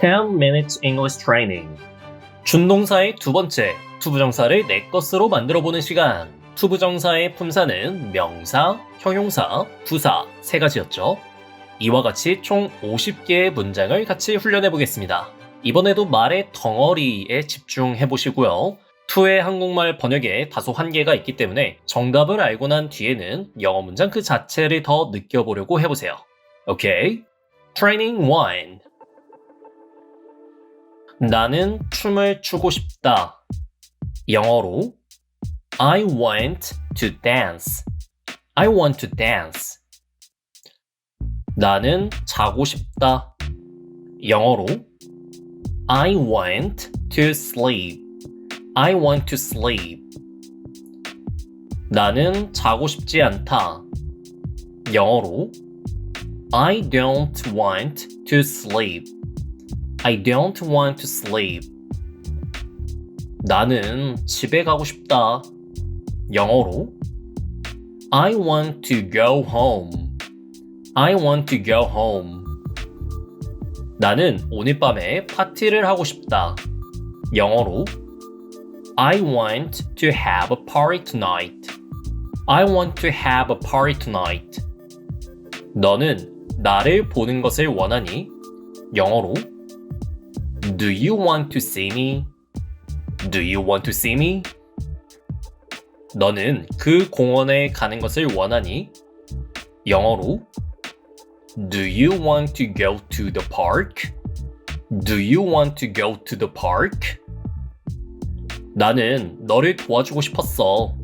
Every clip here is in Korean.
10 minutes English training. 준동사의 두 번째, 투부정사를 내 것으로 만들어 보는 시간. 투부정사의 품사는 명사, 형용사, 부사 세 가지였죠. 이와 같이 총 50개의 문장을 같이 훈련해 보겠습니다. 이번에도 말의 덩어리에 집중해 보시고요. 투의 한국말 번역에 다소 한계가 있기 때문에 정답을 알고 난 뒤에는 영어 문장 그 자체를 더 느껴보려고 해보세요. 오케이? Training 1 나는 춤을 추고 싶다. 영어로 I want to dance. I want to dance. 나는 자고 싶다. 영어로 I want to sleep. I want to sleep. 나는 자고 싶지 않다. 영어로 I don't want to sleep. I don't want to sleep. 나는 집에 가고 싶다. 영어로 I want to go home. I want to go home. 나는 오늘 밤에 파티를 하고 싶다. 영어로 I want to have a party tonight. I want to have a party tonight. 너는 나를 보는 것을 원하니? 영어로 Do you want to see me? Do you want to see me? 너는 그 공원에 가는 것을 원하니? 영어로 Do you want to go to the park? Do you want to go to the park? 나는 너를 도와주고 싶었어.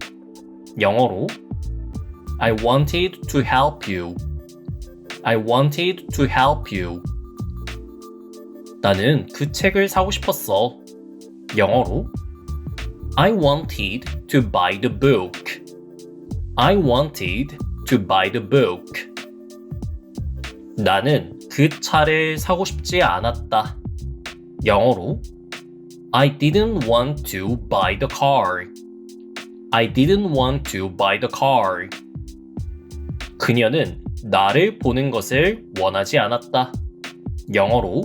영어로 I wanted to help you. I wanted to help you. 나는 그 책을 사고 싶었어. 영어로 I wanted to buy the book. I wanted to buy the book. 나는 그 차를 사고 싶지 않았다. 영어로 I didn't want to buy the car. I didn't want to buy the car. 그녀는 나를 보는 것을 원하지 않았다. 영어로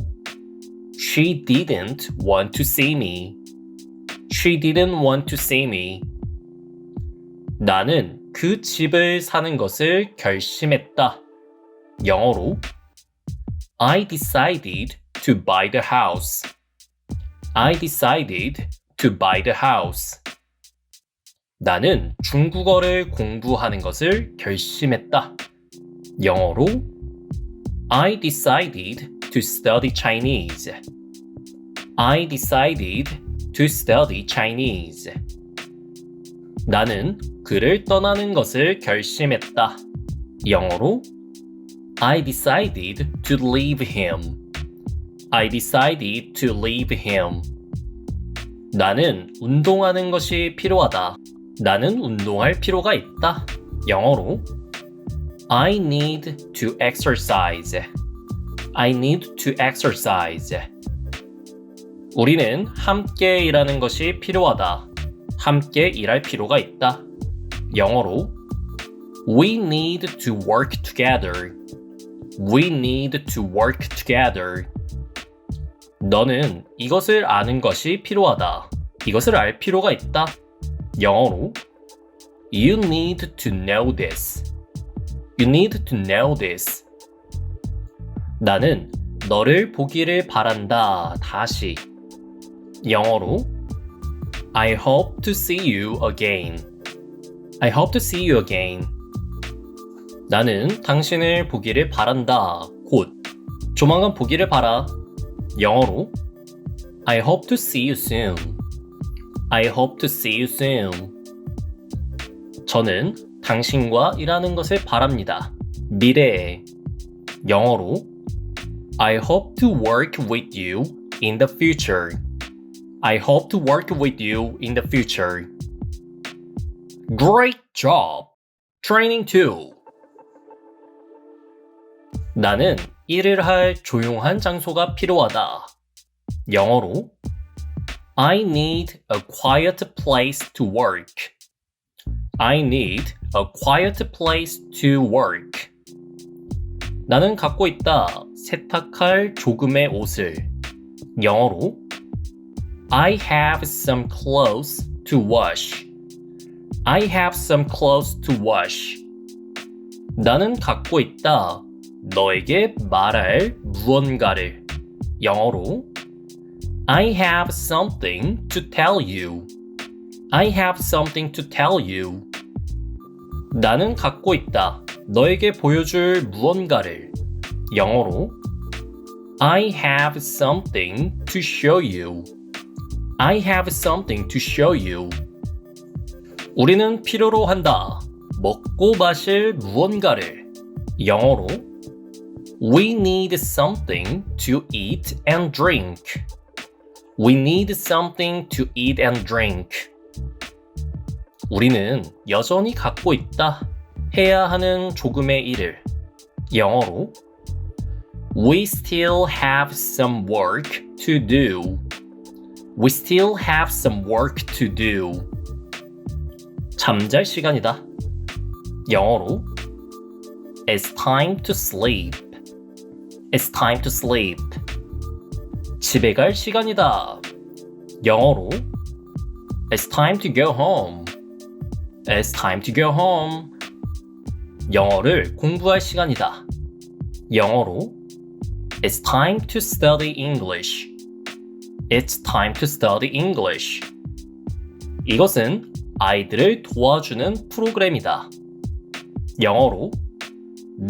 She didn't want to see me. She didn't want to see me. 나는 그 집을 사는 것을 결심했다. 영어로 I decided to buy the house. I decided to buy the house. 나는 중국어를 공부하는 것을 결심했다. 영어로 I decided to study Chinese. I decided to study Chinese. 나는 그를 떠나는 것을 결심했다. 영어로 I decided to leave him. I decided to leave him. 나는 운동하는 것이 필요하다. 나는 운동할 필요가 있다. 영어로 I need to exercise. I need to exercise. 우리는 함께 일하는 것이 필요하다. 함께 일할 필요가 있다. 영어로 We need to work together. We need to work together. 너는 이것을 아는 것이 필요하다. 이것을 알 필요가 있다. 영어로 You need to know this. You need to know this. 나는 너를 보기를 바란다. 다시. 영어로 I hope to see you again. I hope to see you again. 나는 당신을 보기를 바란다. 곧 조만간 보기를 바라. 영어로 I hope to see you soon. I hope to see you soon. 저는 당신과 일하는 것을 바랍니다. 미래에 영어로 I hope to work with you in the future. I hope to work with you in the future. Great job! Training 2. 나는 일을 할 조용한 장소가 필요하다. 영어로 I need a quiet place to work. I need a quiet place to work. 나는 갖고 있다. 세탁할 조금의 옷을. 영어로 I have some clothes to wash. I have some clothes to wash. 나는 갖고 있다. 너에게 말할 무언가를. 영어로 I have something to tell you. I have something to tell you. 나는 갖고 있다. 너에게 보여줄 무언가를. 영어로 I have something to show you. I have something to show you. 우리는 필요로 한다. 먹고 마실 무언가를. 영어로 We need something to eat and drink. We need something to eat and drink. 우리는 여전히 갖고 있다. 해야 하는 조금의 일을. 영어로 We still have some work to do. We still have some work to do. 잠잘 시간이다. 영어로 It's time to sleep. It's time to sleep. 집에 갈 시간이다. 영어로 It's time to go home. It's time to go home. 영어를 공부할 시간이다. 영어로 It's time to study English. It's time to study English. 이것은 아이들을 도와주는 프로그램이다. 영어로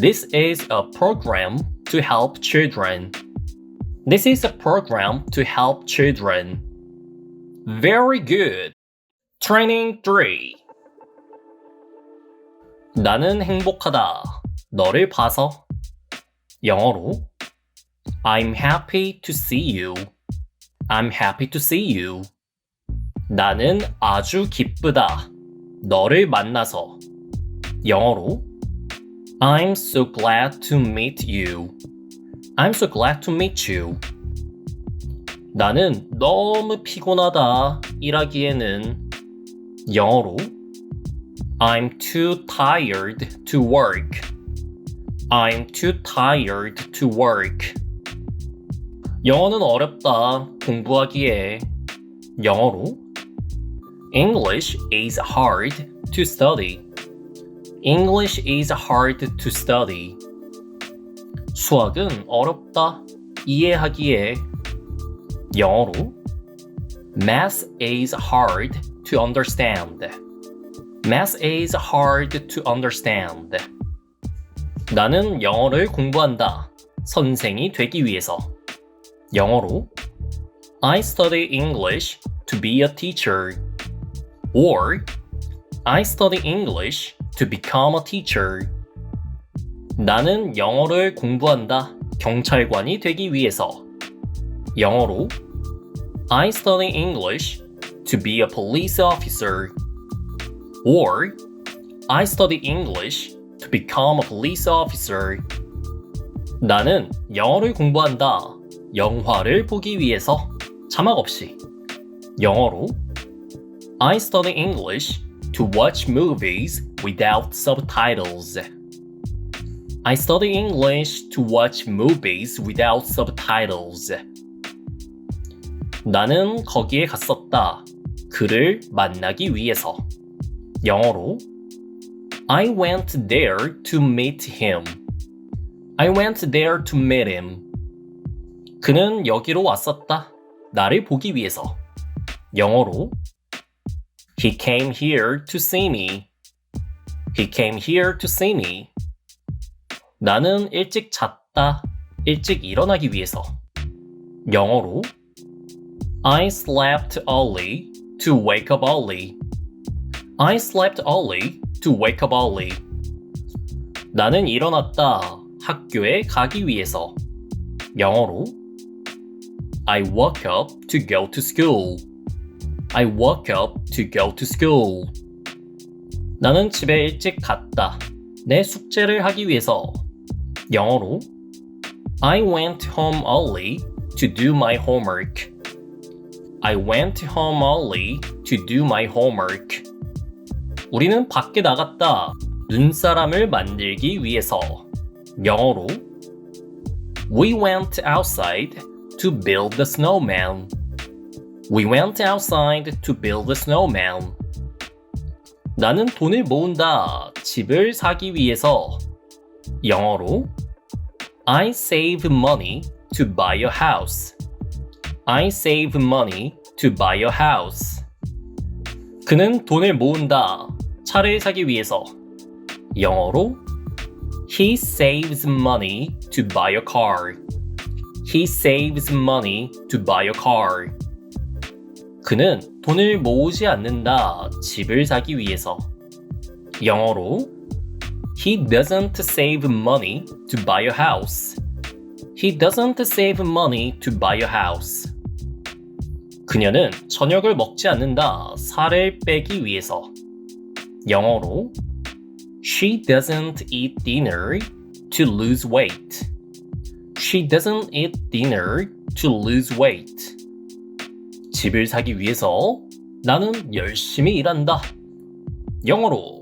This is a program to help children. This is a program to help children. Very good. Training 3. 나는 행복하다. 너를 봐서. 영어로 I'm happy to see you. I'm happy to see you. 나는 아주 기쁘다. 너를 만나서. 영어로 I'm so glad to meet you. I'm so glad to meet you. 나는 너무 피곤하다. 일하기에는 영어로 I'm too tired to work. I'm too tired to work. 영어는 어렵다. 공부하기에. 영어로 English is hard to study. English is hard to study. 수학은 어렵다. 이해하기에. 영어로 Math is hard to understand. Math is hard to understand. 나는 영어를 공부한다. 선생이 되기 위해서. 영어로 I study English to be a teacher. Or I study English to become a teacher. 나는 영어를 공부한다. 경찰관이 되기 위해서. 영어로 I study English to be a police officer. Or I study English to become a police officer. 나는 영어를 공부한다. 영화를 보기 위해서 자막 없이. 영어로 I study English to watch movies without subtitles. I study English to watch movies without subtitles. 나는 거기에 갔었다. 그를 만나기 위해서. 영어로 I went there to meet him. I went there to meet him. 그는 여기로 왔었다. 나를 보기 위해서. 영어로 He came here to see me. He came here to see me. 나는 일찍 잤다. 일찍 일어나기 위해서. 영어로 I slept early to wake up early. I slept early to wake up early. 나는 일어났다. 학교에 가기 위해서. 영어로 I woke up to go to school. I woke up to go to school. 나는 집에 일찍 갔다. 내 숙제를 하기 위해서. 영어로 I went home early to do my homework. I went home early to do my homework. 우리는 밖에 나갔다. 눈사람을 만들기 위해서. 영어로 We went outside to build the snowman. We went outside to build the snowman. 나는 돈을 모은다. 집을 사기 위해서. 영어로 I save money to buy a house. I save money to buy a house. 그는 돈을 모은다. 차를 사기 위해서. 영어로 He saves money to buy a car. He saves money to buy a car. 그는 돈을 모으지 않는다. 집을 사기 위해서. 영어로 He doesn't save money to buy a house. He doesn't save money to buy a house. 그녀는 저녁을 먹지 않는다. 살을 빼기 위해서. 영어로 She doesn't eat dinner to lose weight. She doesn't eat dinner to lose weight. 집을 사기 위해서 나는 열심히 일한다. 영어로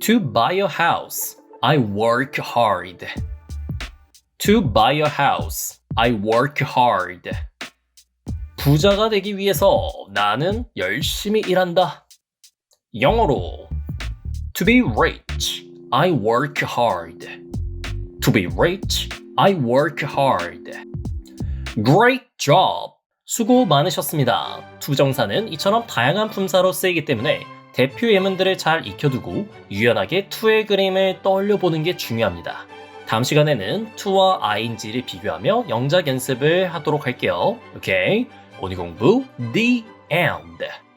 To buy a house, I work hard. To buy a house, I work hard. 부자가 되기 위해서 나는 열심히 일한다. 영어로 To be rich, I work hard. To be rich, I work hard. Great job! 수고 많으셨습니다. 투정사는 이처럼 다양한 품사로 쓰이기 때문에 대표 예문들을 잘 익혀두고 유연하게 투의 그림을 떠올려 보는 게 중요합니다. 다음 시간에는 투와 ing를 비교하며 영작 연습을 하도록 할게요. 오케이? 오늘 공부 The End.